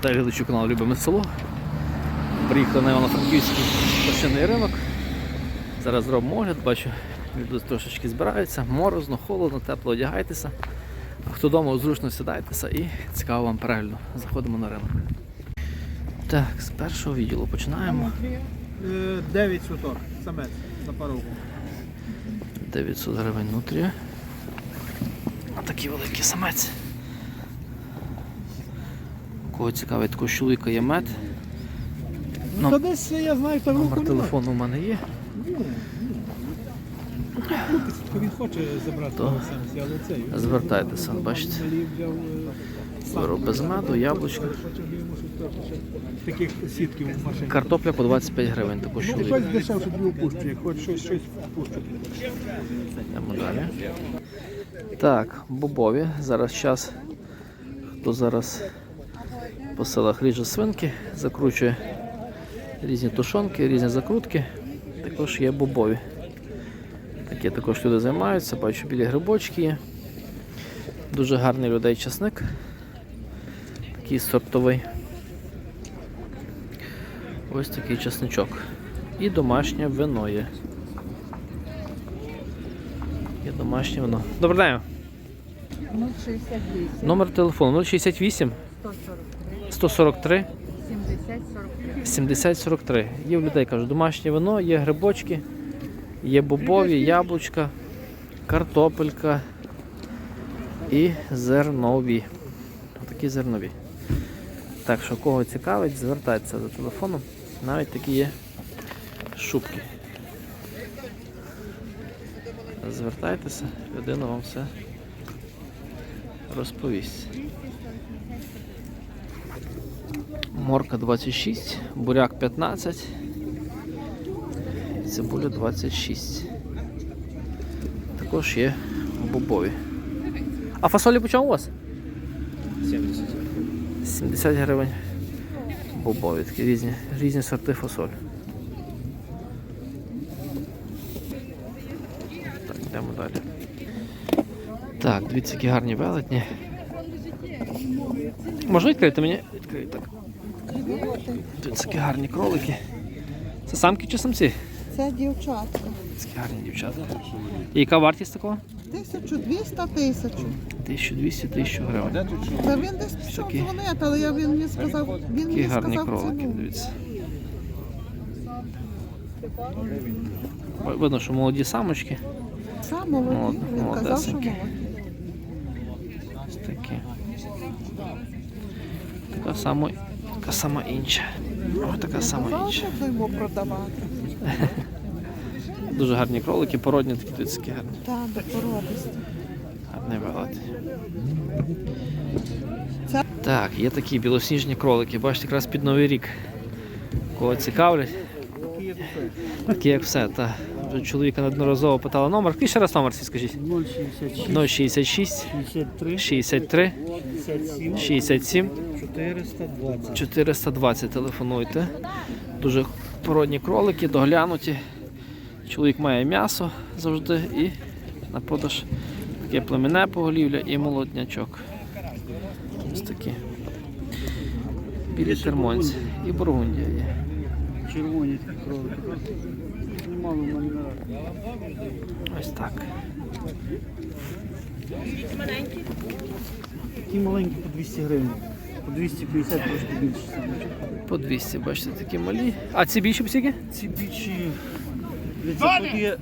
Та глядачу каналу Любиме село. Приїхали на Івано-Франківський пошинний ринок. Зараз зробимо огляд, бачу, люди трошечки збираються, морозно, холодно, тепло одягайтеся. А хто вдома зручно сідайтеся і цікаво вам перегляду. Заходимо на ринок. Так, з першого відділу починаємо. 9 суток, самець за пару. 900 гривень нутрія. А такий великий самець. Кого цікавить, такого чоловіка є мед. Ну, Та десь я знаю, та в Номер руку телефону у мене є. Хлопець, він хоче забрати То але цей. звертайтеся, бачите. Взагалі взяв, е, сам. Вироб без меду, яблучко. Щось Таких сітків в машині. Картопля по 25 гривень, таку Ну, чоловік. Хоч дешевше тобі опущу, як хоч щось, щось впущу. Йдемо далі. Так, бобові. Зараз час. Хто зараз по селах ріже свинки, закручує різні тушонки, різні закрутки. Також є бобові. Такі також люди займаються, бачу білі грибочки є. Дуже гарний людей часник. Такий сортовий. Ось такий часничок. І домашнє вино є. Є домашнє вино. Добрий день. 068, Номер телефону 068 143, 143 70, 43. Є в людей, кажу, домашнє вино, є грибочки, є бобові, яблучка, картопелька і зернові. Такі зернові. Так що, кого цікавить, звертайтеся за телефоном. Навіть такі є шубки. Звертайтеся, людина вам все розповість. Морка 26, буряк 15, цибуля 26. Також є бобові. А фасолі по чому у вас? 70. 70 гривень. Бобові, такі різні, різні сорти фасоль. Так, йдемо далі. Так, дивіться, які гарні велетні. Можна відкрити мені? Відкрити так. Тут такі гарні кролики. Це самки чи самці? Це дівчатка. Такі гарні дівчата. І яка вартість такого? 1200 тисяч. 1200 1000 гривень. Та він десь пішов Такі- дзвонити, але я він мені сказав, він Такі мені гарні сказав кролики, ціну. дивіться. Ви- Видно, що молоді самочки. Сам молоді, Молод- він казав, що молодесенькі. молоді. Ось такі. Така сама, така сама інша. Ось така сама інша. Дуже гарні кролики, породні такі дивіться, такі гарні. Та, до породисті. Гарний. Це- Так, є такі білосніжні кролики, бачите, якраз під Новий рік. Кого цікавлять. Такі як все. Та. Чоловіка неодноразово питала номер. Який ще раз номер свій скажіть? 066 63, 63 57, 67 420. 420 телефонуйте. Дуже породні кролики, доглянуті. Чоловік має м'ясо завжди і на продаж таке племенне поголів'я і молоднячок. Ось такі. Білі термонці. І бургундія є. Червоні кролики. Мене. Ось так. Такі маленькі по 200 гривень. По 250 трошки більше. По 200, бачите, такі малі. А ці більші скільки? Ці більші. Тут є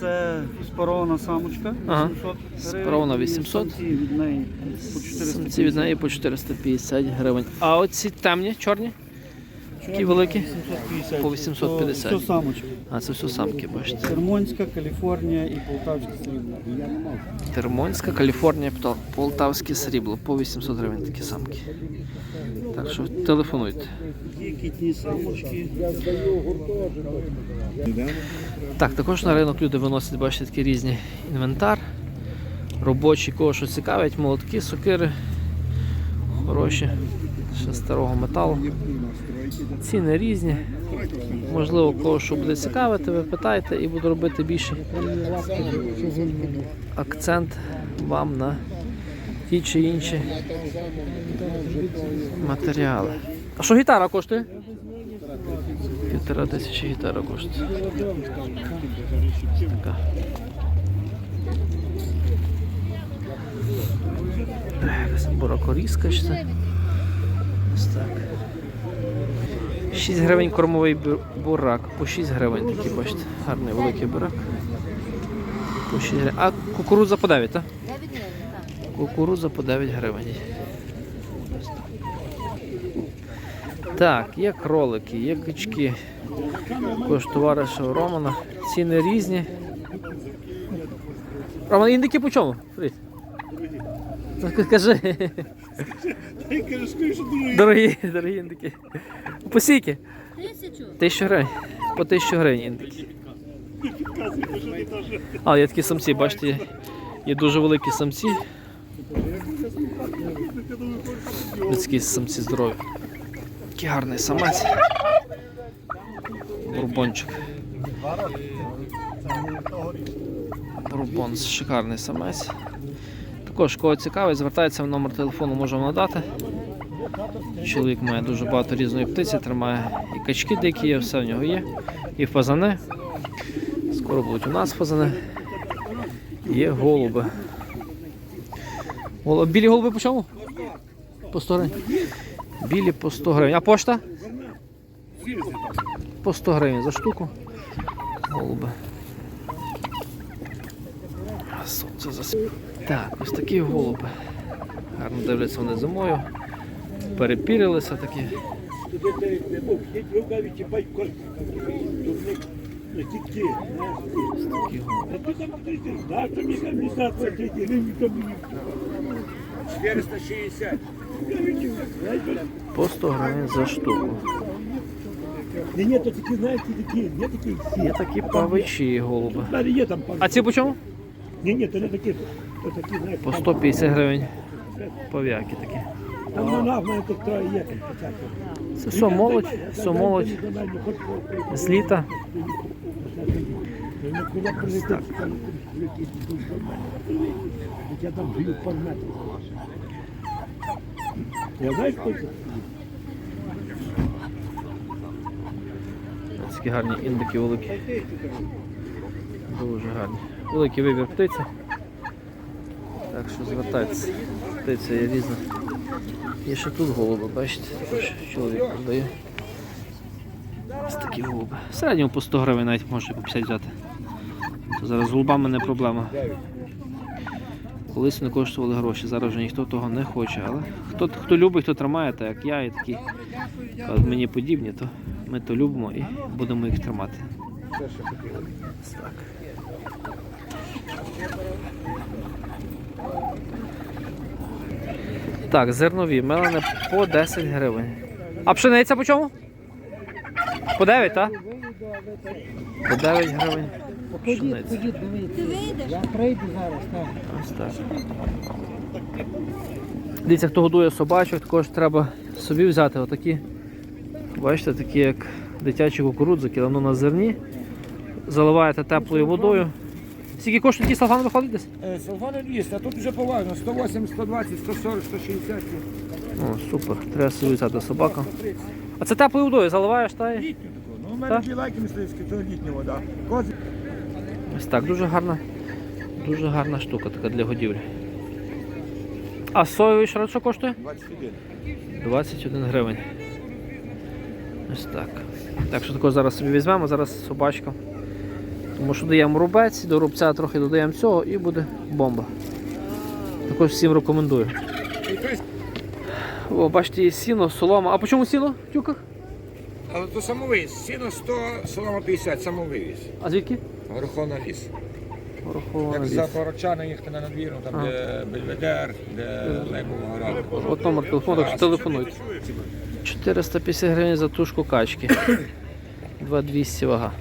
це спарована самочка. Ага. 800 гривень, Спарована 800. самці від неї по 450. Самці від неї по 450 гривень. А оці темні, чорні? Такі великі? 850. По 850. То Все самочки. А це все самки, бачите. Термонська, Каліфорнія і Полтавська срібло. Термонська, Каліфорнія, Полтавське срібло по 800 гривень такі самки. Так що телефонуйте. Так, також на ринок люди виносять, бачите, такі різні інвентар. Робочі, кого що цікавить, молотки, сокири. Хороші. Ще старого металу. Ціни різні. Можливо, кого що буде цікавити, ви питайте і буду робити більший акцент вам на ті чи інші матеріали. А що гітара коштує? Півтора тисячі гітара коштує. Така. Якась Буракорізка ще. Ось так. 6 гривень кормовий бурак. По 6 гривень такий, бачите. Гарний великий бурак. По 6 гривень. А кукурудза по 9, так? Кукурудза по 9 гривень. Так. Є кролики, є качки. Також товариша Романа. Ціни різні. Роман, індики по чому? Фрід? Так, Кажи. Дорогі, дорогі індики. По скільки? Тисячу. Тисячу гривень. По тисячу гривень індики. А, є такі самці, бачите, є, є дуже великі самці. Людські самці здорові. Такий гарний самець. Бурбончик. Бурбон, шикарний самець. Також, кого цікавить, звертається в номер телефону, можемо надати. Чоловік має дуже багато різної птиці, тримає і качки дикі є, все в нього є. І фазани. Скоро будуть у нас фазани. Є голуби. Голуб- Білі голуби по чому? По 100 гривень. Білі по 100 гривень. А пошта? По 100 гривень за штуку. Голуби. Сонце засп... Так, ось такі голуби. Гарно дивляться вони зимою. Перепірилися такі. Ось такі голуби. По 100 гривень за штуку. Ні, то такі, знаєте, такі, є такі. Є такі павичі голуби. А ці по чому? Ні, ні, то не такі. По 150 гривень. Пав'яки такі. Там. Це все молодь, все молодь з літа. Так. Я там жив по. Я знаєш, хто це? Такі гарні індики великі. Дуже гарні. Великий вибір птиці. Так що звертайтеся. Птиця є різна. Є ще тут голуби, бачите, також чоловік продає. Ось такі голуби. В середньому по 100 гривень навіть можете по 50 взяти. То зараз з голубами не проблема. Колись вони коштували гроші, зараз вже ніхто того не хоче. Але хто, хто любить, хто тримає, так як я і такі мені подібні, то ми то любимо і будемо їх тримати. Так. Так, зернові, мелене по 10 гривень. А пшениця по чому? По 9, так? По 9 гривень. Пшениця. Я прийду зараз, так. Дивіться, хто годує собачок, також треба собі взяти отакі. Бачите, такі як дитячі кукурудзики, воно на зерні. Заливаєте теплою водою. Скільки коштує такий салфан виходить десь? Салфани 200, а тут вже поважно. 180, 120, 140, 160. О, супер, треба взяти собака. А це теплою водою заливаєш та й. Літню таку. Ну, у Так? мене білайки мисливські, то літня вода. Кози Ось так, дуже гарна, дуже гарна штука така для годівлі. А соєвий шрот що коштує? 21. 21 гривень. Ось так. Так що також зараз собі візьмемо, зараз собачка. Тому що даємо рубець, до рубця трохи додаємо цього і буде бомба. Також всім рекомендую. О, бачите, є сіно, солома. А по чому сіно в тюках? Але то самовивіз. Сіно 100, солома 50, самовивіз. А звідки? Гороховна ліс. Порахована Як ліс. за Порочани їхати на надвірну, там А. де Бельведер, де Лейбова гора. От номер телефону, так що телефонуйте. 450 гривень за тушку качки. 2200 вага.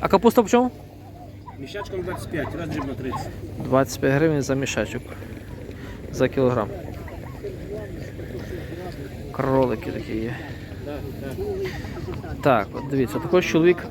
А капуста по чому? Міщачком 25, роздрібно 30. 25 гривень за мішачок. За кілограм. Кролики такі є. Так, от дивіться, також чоловік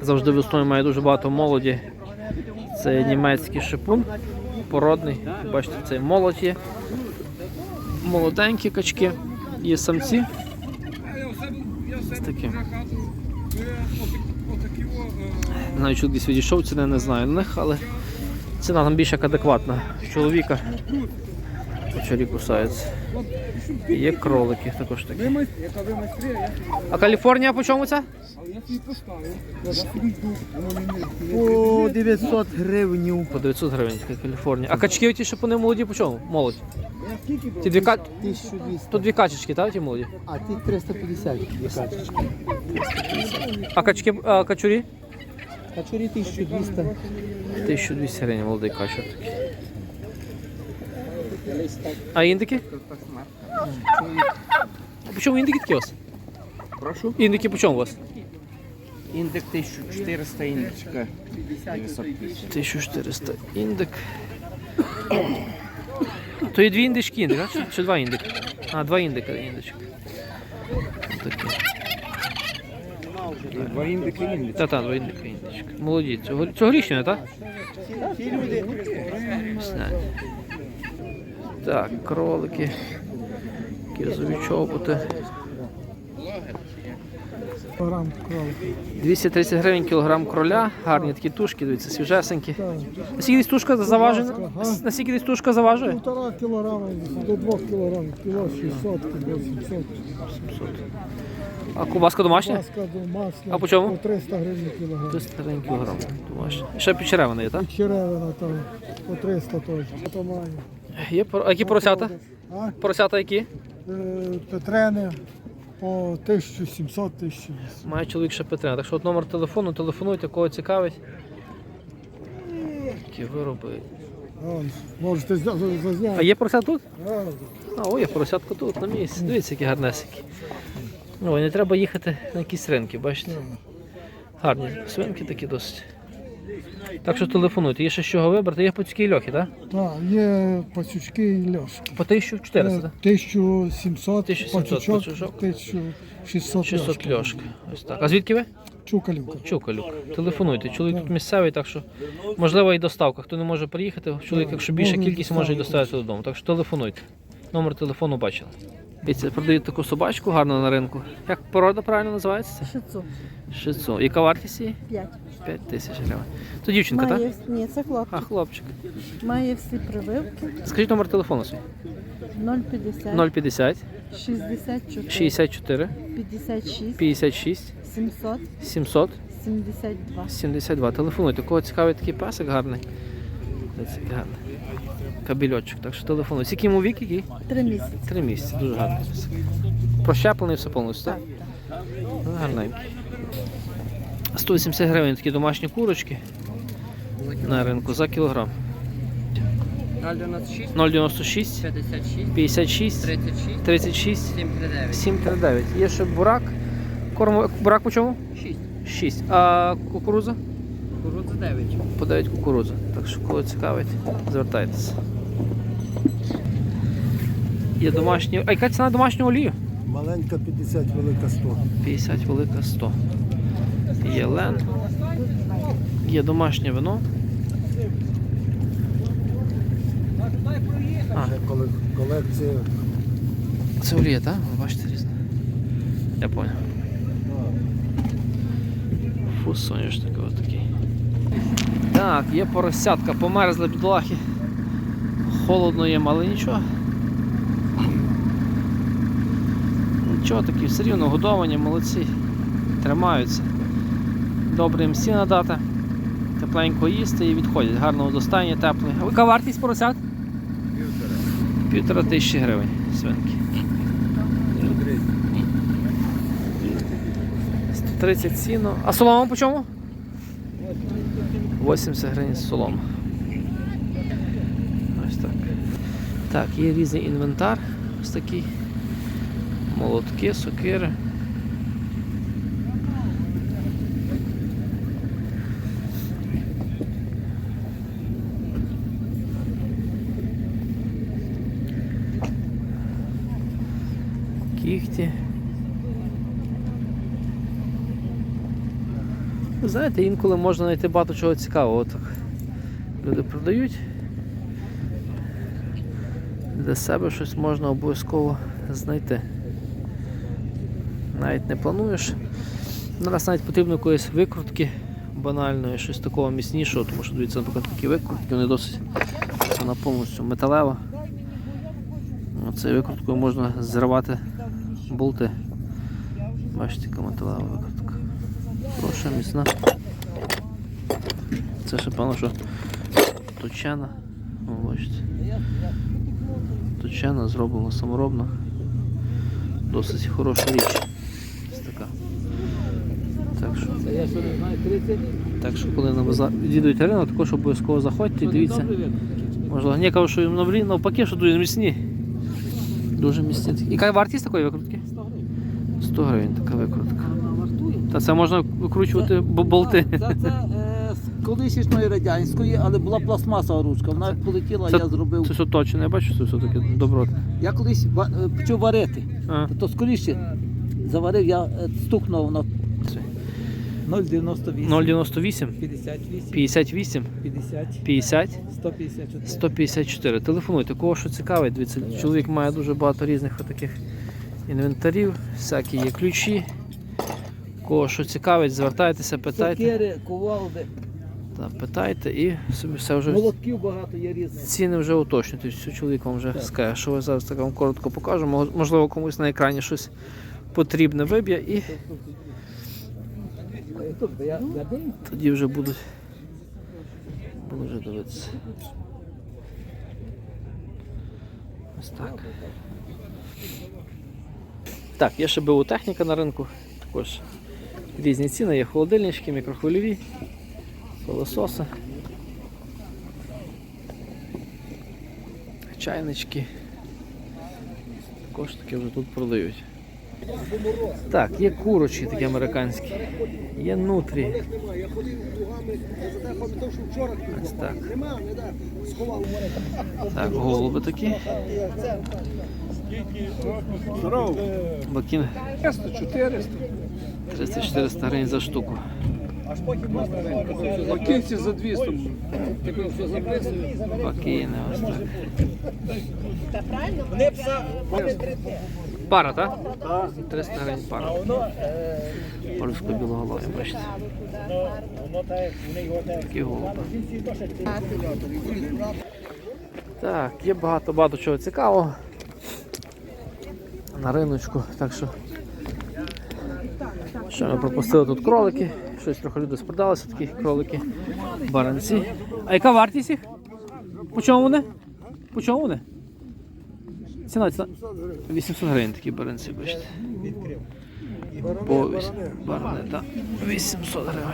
завжди весною має дуже багато молоді. Це німецький шипун породний. Бачите, цей молодь є. Молоденькі качки. Є самці. Ось такі. Знаю, чоловік десь відійшов, ціни не знаю на них, але ціна там більш як адекватна. Чоловіка. Очарі кусаються. Є кролики також такі. А Каліфорнія по чому це? По 900 гривень. По 900 гривень така Каліфорнія. А качки ті, що по ним молоді по чому? Молодь. Ті дві ка... 1200. То дві качечки, так, ті молоді? А ті 350 дві качечки. А качки, а качурі? Качурі 1200. 1200 гривень молодий качур такий. А індики? А по чому індики такі у вас? Прошу. Індики по чому у вас? Індекс 1400 індичка. 1400 індик. То є дві індички індик, а? Чи, чи два індики? А, два індика індичок. Такі. Два індичка. Та, та, два індика. Молоді. Цього, цьогорічні, так? Так, кролики. Кізові чоботи. Грам кролик. 230 гривень кілограм кроля, гарні такі тушки, дивіться, свіжесенькі. Наскільки десь тушка заважена? Наскільки десь тушка заважує? Півтора кілограма до двох кілограмів. Кіло 600, кіло 700. А кубаска домашня? Маска домашня. А по чому? По 300 гривень кілограм. 300 гривень кілограм домашня. Ще підчеревина є, так? Черевина там по 300 теж. То маю. Є пор- а які поросята? А Поросята які? е, Петрени по 1700 1800. Має чоловік ще Петрина. Так що от номер телефону, телефонуйте, кого цікавить. Такі вироби. Вон, Можете зня- за- А зазняти. є поросят тут? А, А, ой, є поросятка тут на місці. Дивіться, які гарнесики. Ой, не треба їхати на якісь ринки, бачите? Гарні свинки такі досить. Так що телефонуйте, є ще з чого вибрати, є пацюки і льохи, так? Так, є пацючки і льошки. По 1400, так? 1700 1700 пацючок, пацючок. 1600 600 льошки. льошка. Ось так. А звідки ви? Чукалівка. Чукалюк. Телефонуйте. Чоловік тут місцевий, так що можливо і доставка. Хто не може приїхати, чоловік, якщо більша можна кількість, може і доставити. додому. Так що телефонуйте. Номер телефону бачили. Дивіться, продають таку собачку гарно на ринку. Як порода правильно називається? Шицу. Шицу. Яка вартість її? 5. 5 тисяч гривень. То дівчинка, так? Має, ні, це хлопчик. А, хлопчик. Має всі прививки. Скажіть номер телефону свій. 050, 050 64, 64 56, 56 700, 700 72. 72. Телефонуйте. Кого цікавий такий песик гарний. Гарний. Кабельочок. Так що телефонуйте. Скільки йому вік який? Три місяці. Три місяці, дуже гарний. Прощеплений все повністю, так? Ну, Гарненький. 180 гривень такі домашні курочки на ринку за кілограм. 096 096 56 56 36 36 739 739. Є ще бурак. Корм... Бурак по чому? 6 6. А кукурудза? Кукурудза 9 По 9 кукурудза. Так що кого цікавить, звертайтеся. Є домашні. А яка ціна домашнього олію? Маленька 50, велика 100. 50 велика 100. Є лен. Є домашнє вино. А, Колекція це олія, так? Бачите різне. Я понял. Фу, соняшник такий. Так, є поросятка, померзли бідолахи. Холодно їм, але нічого. Нічого такі, все рівно годовані, молодці. Тримаються. Добре їм сіна дати. Тепленько їсти і відходять. Гарно достання, тепле. А яка вартість поросят? Півтора тисячі гривень свинки. 130 сіно. А солома по чому? 80 гривень солома. Ось так. Так, є різний інвентар. Ось такий. Молотки, сокири. Кіхті. Знаєте, інколи можна знайти багато чого цікавого. Так. Люди продають для себе щось можна обов'язково знайти. Навіть не плануєш. Зараз навіть потрібно якоїсь викрутки банальної, щось такого міцнішого, тому що дивіться, наприклад, такі викрутки, вони досить вона повністю металева. Цією викруткою можна зривати болти. Бачите, яка металева викрутка. Хороша, міцна. Це ще певно, що точена. О, бачите. Точена, зроблена саморобно. Досить хороша річ. Так що, так що коли на базар відвідуєте ринок, також обов'язково заходьте і дивіться. Можливо, ні, кажу, що наврі- навпаки, що дуже міцні. Дуже міцні. такі. Яка вартість такої викрутки? 100 гривень така викрутка. Та це можна викручувати бо- болти. Це, це е, з колишньої радянської, але була пластмасова ручка. Вона полетіла, Це, я зробив. це все точно, я бачу, це все таке добротне. Я колись ва- е, почав варити. А, То скоріше заварив, я е, стукнув на 0,98, 098 58, 58 50, 50 154. 154. Телефонуйте, кого що цікавить. Дивіться, чоловік має дуже багато різних таких інвентарів, всякі є ключі. Кого що цікавить, звертайтеся, питайте. Сокири, кувалди, Та, питайте і собі все вже молотків багато є різних. ціни вже уточнюйте. Все чоловік вам вже скаже, що ви зараз так вам коротко покажу. Можливо, комусь на екрані щось потрібне виб'є і тоді вже будуть. Вже дивитися. Ось так. Так, є ще БУ техніка на ринку. Також різні ціни, є холодильнички, мікрохвильові, пилососи. Чайнички. Також таке вже тут продають. Так, є курочки такі американські, є нутрі. Ось так. Так, голуби такі. Бакін 300-400 гривень за штуку. Кінці за 200. Бакіни ось так. Пара, так? Так. 300 гривень пара. Польсько білоголові, бачите. Такі голуби. Так, є багато-багато чого цікавого на риночку, так що. Що ми пропустили тут кролики, щось трохи люди спродалися, такі кролики, баранці. А яка вартість їх? По чому вони? По чому вони? Ціна, ціна. 800 гривень такі баранці, бачите. По барани, так. 800 гривень.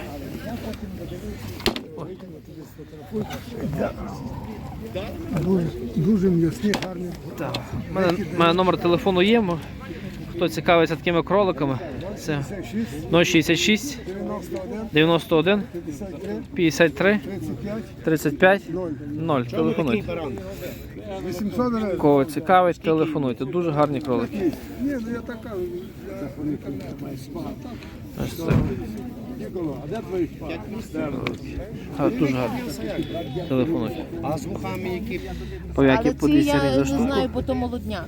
Дуже, м'ясні, гарні. Так. У мене, мене номер телефону є. Хто цікавиться такими кроликами, це 066 91, 91 53, 53 35, 35 0. 0. Телефонуйте. 800. Кого цікавить, телефонуйте. Дуже гарні кролики. Ні, ну я така. А, дуже гарні. Телефонуйте. А з вухами які Пов'яки Але по ці 200 я гривень за не штуку. знаю, бо то молодняк.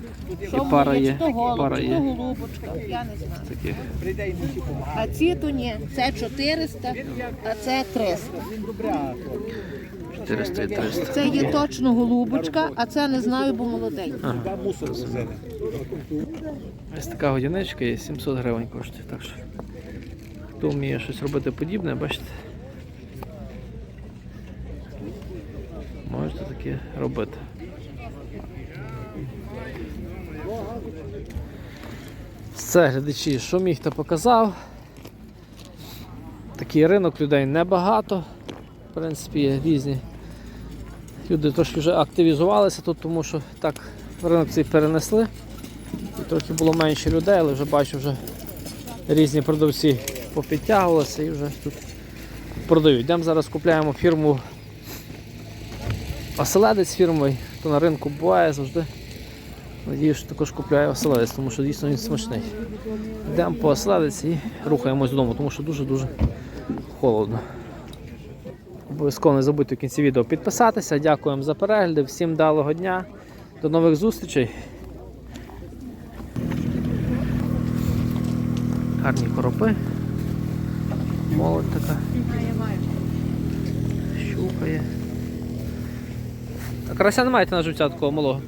Що пара є, чи то і голуб, пара чи є. то голубочка, я не знаю. Таких. А ці то ні, це 400, а це 300. 400 і 300. Це є точно голубочка, а це не знаю, бо молоденька. Ага. Ось така годиничка є 700 гривень коштує. Так що хто вміє щось робити подібне, бачите. Можете таке робити. Все, глядачі, що міг, то показав. Такий ринок людей небагато. В принципі, різні. Люди трошки вже активізувалися тут, тому що так ринок цей перенесли. І трохи було менше людей, але вже бачу, вже різні продавці попідтягувалися і вже тут продають. Йдемо зараз купляємо фірму оселедець фірмовий, хто на ринку буває завжди. Надію, що також купляє оселедець, тому що дійсно він смачний. Йдемо по оселедець і рухаємось додому, тому що дуже-дуже холодно. Обов'язково не забудьте в кінці відео підписатися. Дякуємо за перегляди, всім вдалого дня. До нових зустрічей. Гарні коропи. Молодь така. Щупає. А карася не маєте на життя такого малого?